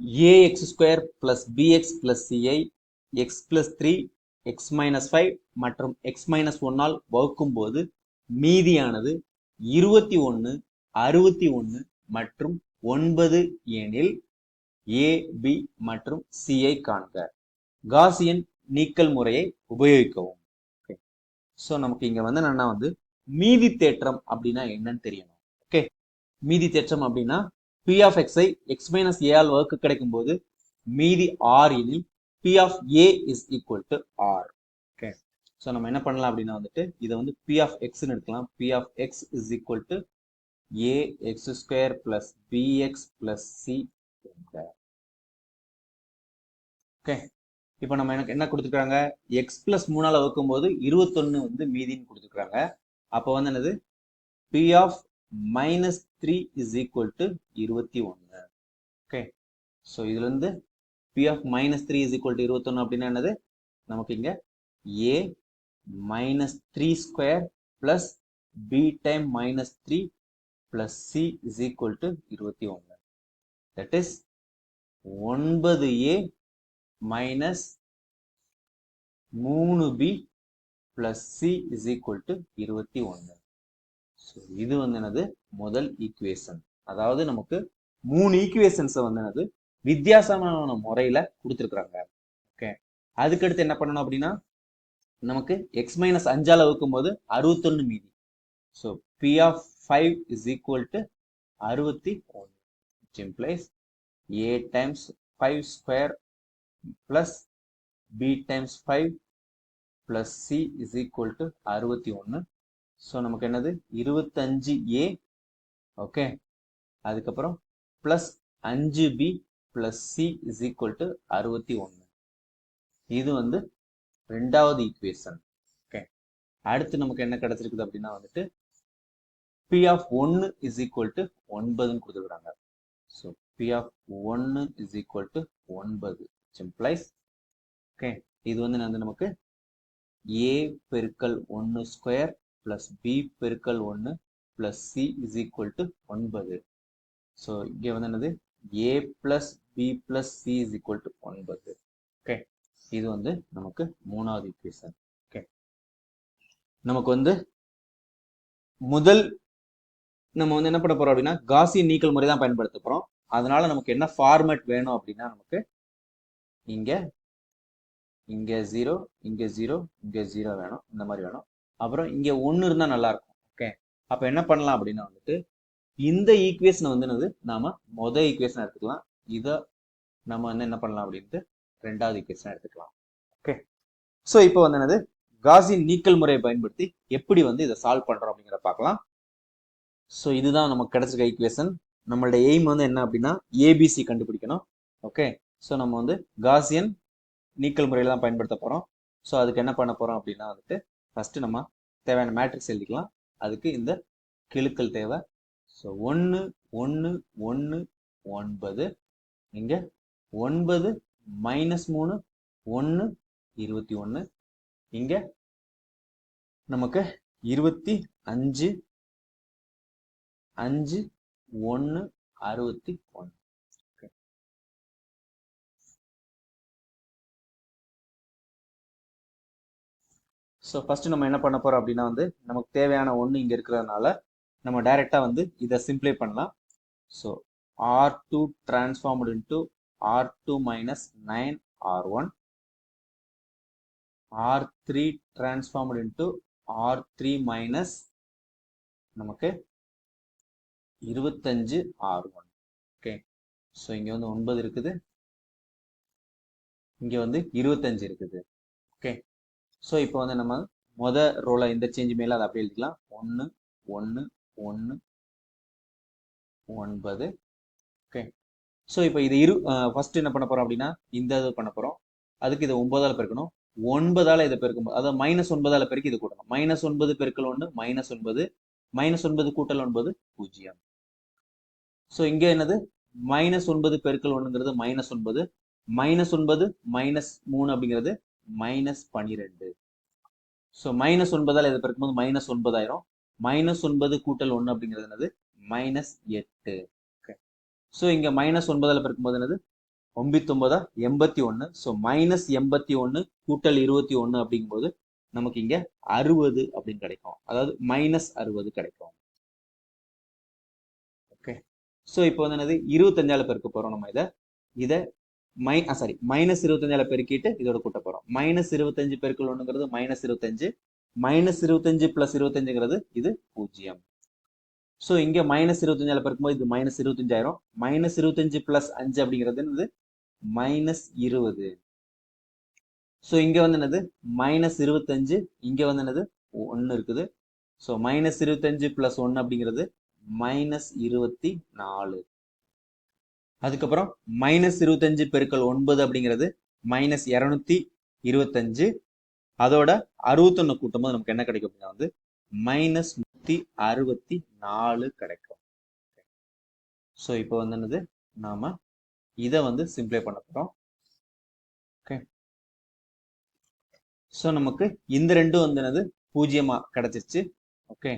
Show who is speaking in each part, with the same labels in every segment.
Speaker 1: A x square plus b x plus c i x plus three x minus five மற்றும் x minus ஒன்னால் வகுக்கும் போது மீதியானது இருபத்தி ஒன்று அறுபத்தி ஒன்று மற்றும் ஒன்பது எனில் ஏ பி மற்றும் சிஐ காண்க. காசியன் நீக்கல் முறையை உபயோகிக்கவும். ஓகே ஸோ நமக்கு இங்கே வந்து என்னன்னா வந்து மீதி தேற்றம் அப்படின்னா என்னன்னு தெரியணும். ஓகே மீதி தேற்றம் அப்படின்னா பி ஆஃப் எக்ஸை எக்ஸ் மைனஸ் ஏ ஆல் வகுக்க கிடைக்கும் போது மீதி ஆர் எனில் p of a is equal to r okay so நம்ம என்ன பண்ணலாம் அப்படின்னா வந்துட்டு இதை வந்து பி ஆஃப் எக்ஸ்னு எடுக்கலாம். P of x is equal to a x square plus b x plus c okay இப்போ நம்ம எனக்கு என்ன கொடுத்துருக்காங்க? எக்ஸ் பிளஸ் மூணால் வகுக்கும் போது இருபத்தொன்னு வந்து மீதின்னு கொடுத்துருக்காங்க. அப்போ வந்து என்னது? P of minus three is equal to இருபத்தி ஒன்று ஓகே ஸோ இதுல இருந்து p of minus three is equal to இருபத்தொன்னு அப்படின்னா என்னது? நமக்கு இங்க a minus three square plus b time minus three plus c is equal to இருபத்தி ஒன்று தட் இஸ் ஒன்பது ஏ மைனஸ் மூணு b plus c is equal to இருபத்தி ஒன்று இது வந்து என்னது? முதல் ஈக்குவேஷன் அதாவது நமக்கு மூணு ஈக்குவேஷன்ஸை வந்து என்னது? வித்தியாசமான முறையில கொடுத்துருக்குறாங்க. ஓகே அதுக்கடுத்து என்ன பண்ணணும் அப்படின்னா நமக்கு எக்ஸ் மைனஸ் அஞ்சால் வகுக்கும் போது அறுபத்தொன்னு மீதி. So p of five is equal to அறுபத்தி ஒன்று implies a times five square plus b times five plus c is equal to அறுபத்தி ஒன்று ஸோ நமக்கு என்னது? இருபத்தஞ்சு ஏ ஓகே அதுக்கப்புறம் ப்ளஸ் அஞ்சு b plus c is equal to அறுபத்தி ஒன்று இது வந்து ரெண்டாவது ஈக்குவேஷன் ஓகே அடுத்து நமக்கு என்ன கிடச்சிருக்குது அப்படின்னா வந்துட்டு பி ஆஃப் ஒன்று இஸ் ஈக்குவல் டு ஒன்பதுன்னு கொடுத்துருக்குறாங்க. ஸோ பி ஆஃப் ஒன்று இஸ் ஈக்குவல் டு ஒன்பது. சிம்ப்ளைஸ் ஓகே இது வந்து என்னது நமக்கு? ஏ பெருக்கல் ஒன்று ஸ்கொயர் பிளஸ் பி பெருக்கல் ஒன்று plus c is equal to ஒன்பது. ஸோ இங்கே வந்து என்னது? A plus b plus c is equal to ஒன்பது. ஓகே இது வந்து நமக்கு மூணாவது ஈக்குவேஷன் ஓகே நமக்கு வந்து முதல் நம்ம வந்து என்ன பண்ண போறோம் அப்படின்னா காசி நீக்கல் முறை தான் பயன்படுத்த போறோம். அதனால நமக்கு என்ன ஃபார்மேட் வேணும் அப்படின்னா நமக்கு இங்க இங்க ஜீரோ இங்க ஜீரோ இங்க ஜீரோ வேணும். இந்த மாதிரி வேணும். அப்புறம் இங்கே ஒன்று இருந்தால் நல்லாயிருக்கும் ஓகே அப்போ என்ன பண்ணலாம் அப்படின்னா வந்துட்டு இந்த ஈக்குவேஷனை வந்து என்னது? நாம மொதல் ஈக்குவேஷன் எடுத்துக்கலாம். இதை நம்ம வந்து என்ன பண்ணலாம் அப்படின்ட்டு ரெண்டாவது ஈக்குவேஷன் எடுத்துக்கலாம். ஓகே ஸோ இப்போ வந்து என்னது? காசின் நீக்கல் முறையை பயன்படுத்தி எப்படி வந்து இதை சால்வ் பண்ணுறோம் அப்படிங்கிற பார்க்கலாம். ஸோ இதுதான் நமக்கு கிடைச்சிருக்க ஈக்குவேஷன் நம்மளோட எய்ம் வந்து என்ன அப்படின்னா ஏபிசி கண்டுபிடிக்கணும். ஓகே ஸோ நம்ம வந்து காசியன் நீக்கல் முறையில தான் பயன்படுத்த போகிறோம் ஸோ அதுக்கு என்ன பண்ண போகிறோம் அப்படின்னா வந்துட்டு ஃபஸ்ட்டு நம்ம தேவையான மேட்ரிக்ஸ் எழுதிக்கலாம். அதுக்கு இந்த கிழுக்கள் தேவை. ஸோ ஒன்று ஒன்று ஒன்று ஒன்பது. இங்கே ஒன்பது மைனஸ் மூணு ஒன்று இருபத்தி ஒன்று இங்கே நமக்கு இருபத்தி அஞ்சு அஞ்சு ஒன்று அறுபத்தி ஒன்று. ஸோ ஃபஸ்ட்டு நம்ம என்ன பண்ண போகிறோம் அப்படின்னா வந்து நமக்கு தேவையான ஒன்று இங்கே இருக்கிறதுனால நம்ம டைரெக்டாக வந்து இதை சிம்ப்ளை பண்ணலாம். So r two transformed into r two minus nine r one r three transformed into r three minus நமக்கு இருபத்தஞ்சு ஆர் ஒன் ஓகே ஸோ இங்கே வந்து ஒன்பது இருக்குது. இங்கே வந்து இருபத்தஞ்சு இருக்குது. ஓகே ஸோ இப்போ வந்து நம்ம மொத ரோல இந்த சேஞ்ச் மேல அதை அப்படியே எழுதிக்கலாம் ஒன்று ஒன்று ஒன்று ஒன்பது. ஓகே ஸோ இப்போ இது இரு ஃபர்ஸ்ட் என்ன பண்ண போறோம் அப்படின்னா இந்த இது பண்ண போறோம். அதுக்கு இதை ஒன்பதால பெருக்கணும். ஒன்பதால இதை பெருக்கும் அதாவது மைனஸ் ஒன்பதால பெருக்கி இது கூட்டணும். மைனஸ் ஒன்பது பெருக்கல் ஒன்று மைனஸ் ஒன்பது. மைனஸ் ஒன்பது கூட்டல் ஒன்பது பூஜ்ஜியம். ஸோ இங்கே என்னது? மைனஸ் ஒன்பது பெருக்கல் ஒன்றுங்கிறது மைனஸ் ஒன்பது. மைனஸ் ஒன்பது மைனஸ் மூணு அப்படிங்கிறது மைனஸ் பனிரெண்டு ஸோ மைனஸ் ஒன்பதால் இதை பிறக்கும்போது மைனஸ் ஒன்பதாயிரம் மைனஸ் ஒன்பது கூட்டல் ஒன்று அப்படிங்கிறது என்னது? மைனஸ் எட்டு. ஓகே ஸோ இங்கே மைனஸ் ஒன்பதால் பிறக்கும்போது என்னது? ஒம்பத்தொம்பதா எண்பத்தி ஒன்று ஸோ மைனஸ் எண்பத்தி ஒன்று கூட்டல் இருபத்தி ஒன்று அப்படிங்கும்போது நமக்கு இங்க அறுபது அப்படின்னு கிடைக்கும். அதாவது மைனஸ் அறுபது கிடைக்கும். ஓகே ஸோ இப்போ வந்து என்னது? இருபத்தஞ்சால பெருக்க போறோம் நம்ம இதை. இதை மை சாரி மைனஸ் இருபத்தஞ்சால பெருக்கிட்டு இதோட கூட்ட போறோம். மைனஸ் இருபத்தஞ்சு பெருக்கல் ஒண்ணுங்கிறது மைனஸ் இருபத்தஞ்சு. மைனஸ் இருபத்தஞ்சு பிளஸ் இருபத்தஞ்சுங்கிறது இது பூஜ்ஜியம். ஸோ இங்க மைனஸ் இருபத்தஞ்சால பெருக்கும்போது இது மைனஸ் இருபத்தஞ்சாயிரம் மைனஸ் இருபத்தஞ்சு பிளஸ் அஞ்சு அப்படிங்கிறது என்னது? மைனஸ் இருபது. ஸோ இங்க வந்து என்னது? மைனஸ் இருபத்தஞ்சு இங்க வந்து என்னது? ஒன்று இருக்குது. ஸோ மைனஸ் இருபத்தஞ்சு பிளஸ் ஒன்று அப்படிங்கிறது மைனஸ் இருபத்தி நாலு. அதுக்கப்புறம் மைனஸ் இருபத்தஞ்சு பெருக்கல் ஒன்பது அப்படிங்கிறது மைனஸ் இரநூத்தி இருபத்தஞ்சு. அதோட அறுபத்தொன்னு கூட்டும்போது நமக்கு என்ன கிடைக்கும் அப்படின்னா வந்து மைனஸ் நூத்தி அறுபத்தி நாலு கிடைக்கும். ஸோ இப்போ வந்து என்னது? நாம இதை வந்து சிம்ப்ளை பண்ண போறோம். ஓகே ஸோ நமக்கு இந்த ரெண்டும் வந்து என்னது? பூஜ்ஜியமா கிடைச்சிருச்சு. ஓகே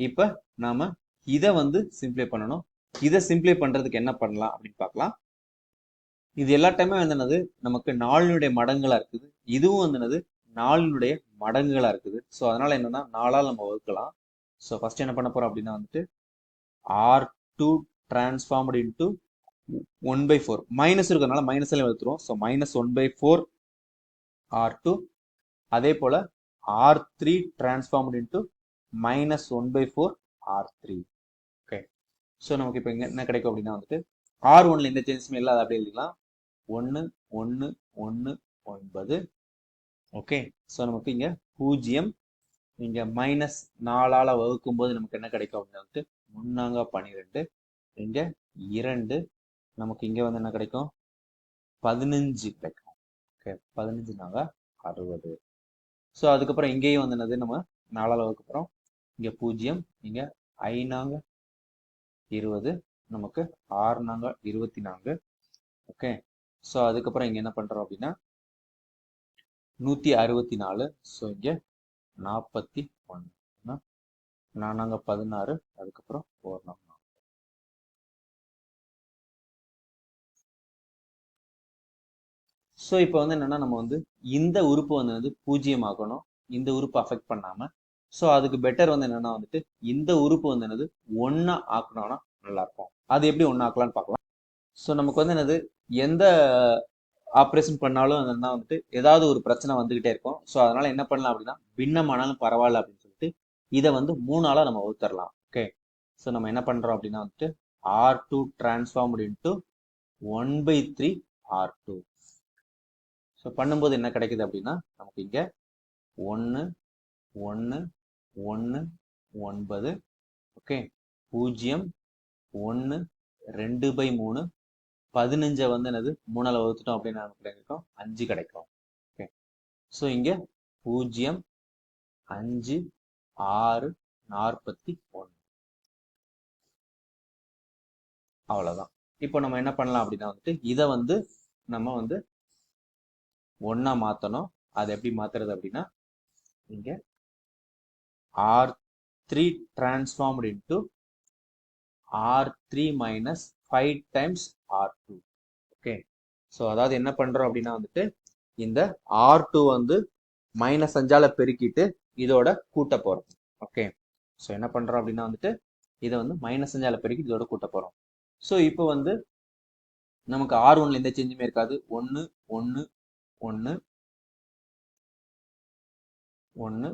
Speaker 1: இப்போ நாம இதை வந்து சிம்ப்ளை பண்ணணும். இதை சிம்பிளை பண்ணுறதுக்கு என்ன பண்ணலாம் அப்படின்னு பார்க்கலாம். இது எல்லா டைமே வந்து என்னது நமக்கு நாளினுடைய மடங்குகளாக இருக்குது. இதுவும் வந்து என்னது நாளினுடைய மடங்குகளாக இருக்குது. ஸோ அதனால் என்னென்னா நாளாக நம்ம வகுக்கலாம். ஸோ ஃபஸ்ட் என்ன பண்ண போகிறோம் அப்படின்னா வந்துட்டு r two transformed into one by four minus இருக்கிறதுனால மைனஸ்ல வகுத்துருவோம். So minus one by four r two அதே போல் r three transformed into minus one by four r three so நமக்கு இப்போ இங்கே என்ன கிடைக்கும் அப்படின்னா வந்துட்டு ஆர் ஒன்ல எந்த சேஞ்சஸுமே இல்லை அதை அப்படியே எழுதிக்கலாம். ஒன்று ஒன்று ஒன்று ஒன்பது. ஓகே ஸோ நமக்கு இங்கே பூஜ்ஜியம். இங்கே மைனஸ் நாலால் வகுக்கும் போது நமக்கு என்ன கிடைக்கும் அப்படின்னா வந்துட்டு முன்னாங்க பன்னிரெண்டு இங்கே இரண்டு. நமக்கு இங்கே வந்து என்ன கிடைக்கும்? பதினஞ்சு கிடைக்கும். ஓகே பதினஞ்சு நாங்க அறுபது. ஸோ அதுக்கப்புறம் இங்கேயும் வந்து என்னது? நம்ம நாலால் வகுக்கப்புறம் இங்கே பூஜ்ஜியம். இங்கே ஐநாங்க இருபது நமக்கு ஆறு நாங்க இருபத்தி நான்கு. ஓகே ஸோ அதுக்கப்புறம் இங்கே என்ன பண்ணுறோம் அப்படின்னா நூற்றி அறுபத்தி நாலு ஸோ இங்கே நாற்பத்தி ஒன்று நானாங்க பதினாறு அதுக்கப்புறம் ஒரு நாள் ஸோ இப்போ வந்து என்னன்னா நம்ம வந்து இந்த உறுப்பு வந்து வந்து பூஜ்ஜியம் ஆகணும் இந்த உறுப்பு அஃபெக்ட் பண்ணாமல் ஸோ அதுக்கு பெட்டர் வந்து என்னன்னா வந்துட்டு இந்த உறுப்பு வந்து என்னது? ஒன்னா ஆக்கணும்னா நல்லா இருக்கும் அது எப்படி ஒன்னா ஆக்கலாம்னு பார்க்கலாம் ஸோ நமக்கு வந்து என்னது? எந்த ஆப்ரேஷன் பண்ணாலும் என்னன்னா வந்துட்டு ஏதாவது ஒரு பிரச்சனை வந்துகிட்டே இருக்கும். ஸோ அதனால என்ன பண்ணலாம் அப்படின்னா பின்னமானாலும் பரவாயில்ல அப்படின்னு சொல்லிட்டு இதை வந்து மூணால நம்ம ஒத்துரலாம் ஓகே ஸோ நம்ம என்ன பண்றோம் அப்படின்னா வந்துட்டு r two transform into one by three r two so பண்ணும்போது என்ன கிடைக்குது அப்படின்னா நமக்கு இங்கே ஒன்று ஒன்று ஒன்று ஒன்பது ஓகே பூஜ்ஜியம் ஒன்று ரெண்டு பை மூணு பதினஞ்சை வந்து என்னது? மூணால் வகுத்துட்டோம் அப்படின்னு நமக்கு கிடைக்கும் அஞ்சு கிடைக்கும் ஓகே ஸோ இங்கே பூஜ்ஜியம் அஞ்சு ஆறு நாற்பத்தி ஒன்று அவ்வளோதான் இப்போ நம்ம என்ன பண்ணலாம் அப்படின்னா வந்துட்டு இதை வந்து நம்ம வந்து ஒன்னா மாத்தணும். அது எப்படி மாத்துறது அப்படின்னா இங்க R three transformed into R three minus five times R two okay so அதாவது என்ன பண்றோம் அப்படின்னா வந்துட்டு இந்த ஆர் டூ வந்து மைனஸ் அஞ்சால பெருக்கிட்டு இதோட கூட்ட போகிறோம் ஓகே ஸோ என்ன பண்றோம் அப்படின்னா வந்துட்டு இதை வந்து மைனஸ் அஞ்சால பெருக்கி இதோட கூட்ட போறோம். ஸோ இப்போ வந்து நமக்கு ஆர் ஒன்ல எந்த சேஞ்சுமே இருக்காது. ஒன்று ஒன்று ஒன்று ஒன்று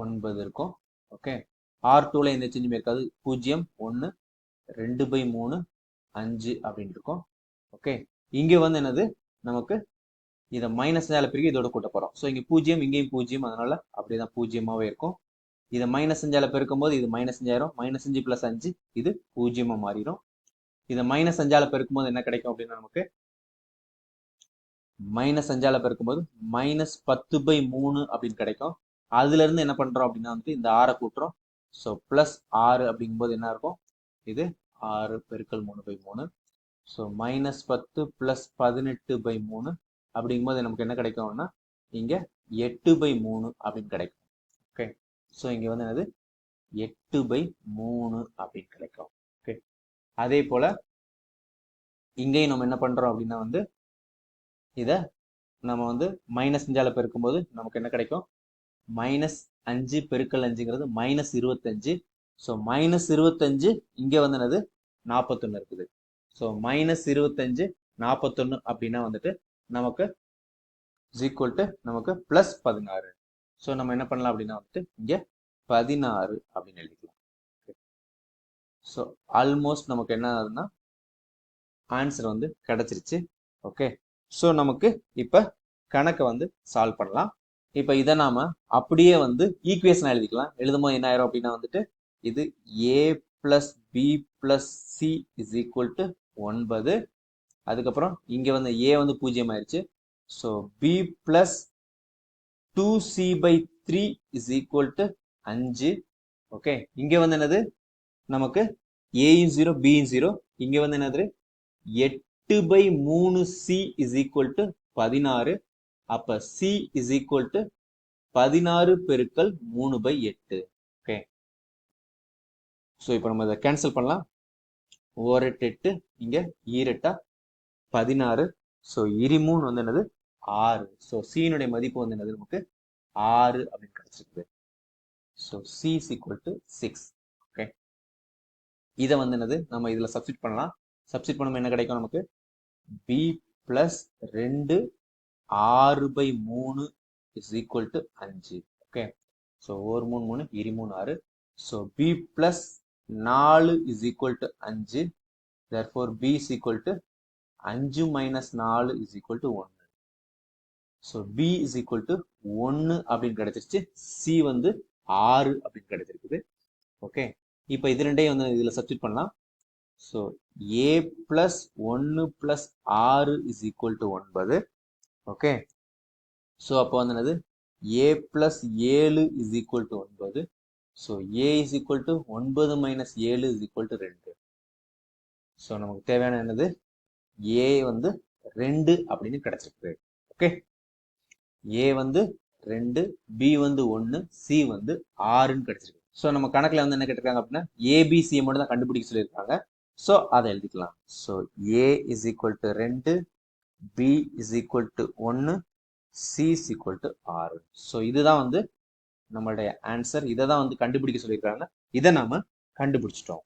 Speaker 1: ஒன்பது இருக்கும். ஓகே ஆர் டூல எந்த சேஞ்சுமே இருக்காது. பூஜ்ஜியம் ஒன்று ரெண்டு பை மூணு அஞ்சு அப்படின்னு இருக்கும். ஓகே இங்கே வந்து என்னது? நமக்கு இதை மைனஸ் மேலே பிரிக்கி இதோட கூட்ட போகிறோம் ஸோ இங்கே பூஜ்ஜியம் இங்கேயும் பூஜ்ஜியம். அதனால அப்படியே தான் பூஜ்ஜியமாகவே இருக்கும். இதை மைனஸ் அஞ்சால் பெருக்கும் போது இது மைனஸ் அஞ்சாயிரம் மைனஸ் அஞ்சு ப்ளஸ் அஞ்சு இது பூஜ்ஜியமாக மாறிடும். இதை மைனஸ் அஞ்சால் பெருக்கும் போது என்ன கிடைக்கும் அப்படின்னா நமக்கு மைனஸ் அஞ்சாலில் பெருக்கும் போது மைனஸ் பத்து பை மூணு அப்படின்னு கிடைக்கும். அதுல இருந்து என்ன பண்றோம் அப்படின்னா வந்துட்டு இந்த ஆறை கூட்டுறோம். ஸோ பிளஸ் ஆறு அப்படிங்கும்போது என்ன இருக்கும்? இது ஆறு பெருக்கல் மூணு பை மூணு. ஸோ மைனஸ் பத்து பிளஸ் பதினெட்டு பை மூணு அப்படிங்கும்போது நமக்கு என்ன கிடைக்கும்னா இங்க எட்டு பை மூணு அப்படின்னு கிடைக்கும். ஓகே ஸோ இங்க வந்து என்னது? எட்டு பை மூணு அப்படின்னு கிடைக்கும். ஓகே அதே போல இங்கேயும் நம்ம என்ன பண்றோம் அப்படின்னா வந்து இதை நம்ம வந்து மைனஸ் அஞ்சால பெருக்கும்போது நமக்கு என்ன கிடைக்கும்? மைனஸ் அஞ்சு பெருக்கல் அஞ்சுங்கிறது மைனஸ் இருபத்தஞ்சு. ஸோ மைனஸ் இருபத்தஞ்சு இங்கே வந்து என்னது? நாற்பத்தொன்று இருக்குது. ஸோ மைனஸ் இருபத்தஞ்சு நாற்பத்தொன்று அப்படின்னா வந்துட்டு நமக்கு ஈக்குவல் டு நமக்கு ப்ளஸ் பதினாறு. ஸோ நம்ம என்ன பண்ணலாம் அப்படின்னா வந்துட்டு இங்கே பதினாறு அப்படின்னு எழுதிக்கலாம். ஸோ ஆல்மோஸ்ட் நமக்கு என்ன ஆகுதுன்னா ஆன்சர் வந்து கிடச்சிருச்சு. ஓகே ஸோ நமக்கு இப்போ கணக்கை வந்து சால்வ் பண்ணலாம். இப்போ இதை நாம அப்படியே வந்து ஈக்குவேஷன் எழுதிக்கலாம். எழுதும்போது என்ன ஆயிரும் அப்படின்னா வந்துட்டு இது a plus b plus c is equal to ஒன்பது. அதுக்கப்புறம் இங்க வந்து ஏ வந்து பூஜ்ஜியம் ஆயிடுச்சு so b plus two c by three is equal to அஞ்சு. ஓகே இங்க வந்து என்னது? நமக்கு ஏயும் ஜீரோ பியும் ஜீரோ இங்க வந்து என்னது? எட்டு பை மூணு சி இஸ் ஈக்குவல் டு பதினாறு. அப்ப சி இஸ் ஈக்குவல் டு பதினாறு பெருக்கல் மூணு பை எட்டு. ஓகே ஸோ இப்போ நம்ம இதை கேன்சல் பண்ணலாம். ஓரெட்டு எட்டு இங்கே ஈரெட்டா பதினாறு. ஸோ இரிமூணு வந்து என்னது? ஆறு. ஸோ சீனுடைய மதிப்பு வந்து என்னது? நமக்கு ஆறு அப்படின்னு கிடைச்சிருக்குது. So c is equal to six okay இதை வந்து என்னது? நம்ம இதில் சப்ஸ்டிட் பண்ணலாம். சப்ஸ்டிட் பண்ணும்போது என்ன கிடைக்கும் நமக்கு? பி பிளஸ் ரெண்டு ஆறு பை மூணு இஸ் ஈக்குவல் டு அஞ்சு. ஓகே ஸோ ஒரு மூணு மூணு இரு மூணு ஆறு. ஸோ பி பிளஸ் நாலு இஸ் ஈக்குவல் டு அஞ்சு. Therefore b is equal to அஞ்சு மைனஸ் நாலு இஸ் ஈக்குவல் டு ஒன்று so b is equal to ஒன்று அப்படின்னு கிடைச்சிருச்சு. சி வந்து ஆறு அப்படின்னு கிடைச்சிருக்குது. ஓகே இப்போ இது ரெண்டையும் வந்து இதில் சப்ஸ்டிட் பண்ணலாம். ஸோ ஏ பிளஸ் ஒன்று பிளஸ் ஆறு இஸ் ஈக்குவல் டு ஒன்பது. ஓகே? ஸோ அப்போ வந்து என்னது? ஏ ப்ளஸ் ஏழு இஸ் ஈக்குவல் டு ஒன்பது. So a is equal to ஒன்பது மைனஸ் ஏழு இஸ் ஈக்குவல் டு ரெண்டு. ஸோ நமக்கு தேவையான என்னது? ஏ வந்து ரெண்டு அப்படின்னு கிடைச்சிருக்கு. ஓகே? ஏ வந்து ரெண்டு பி வந்து ஒன்று சி வந்து ஆறுன்னு கிடைச்சிருக்கு. ஸோ நம்ம கணக்கில் வந்து என்ன கேட்டிருக்காங்க அப்படின்னா ஏபிசியை மட்டும் தான் கண்டுபிடிக்க சொல்லியிருக்காங்க. ஸோ அதை எழுதிக்கலாம். So a is equal to ரெண்டு பி இஸ் ஈக்குவல் டு ஒன்று சி இஸ் ஈக்குவல் டு ஆறு ஸோ இதுதான் வந்து நம்மளுடைய ஆன்சர் இதை தான் வந்து கண்டுபிடிக்க சொல்லியிருக்காங்க இதை நாம் கண்டுபிடிச்சிட்டோம்.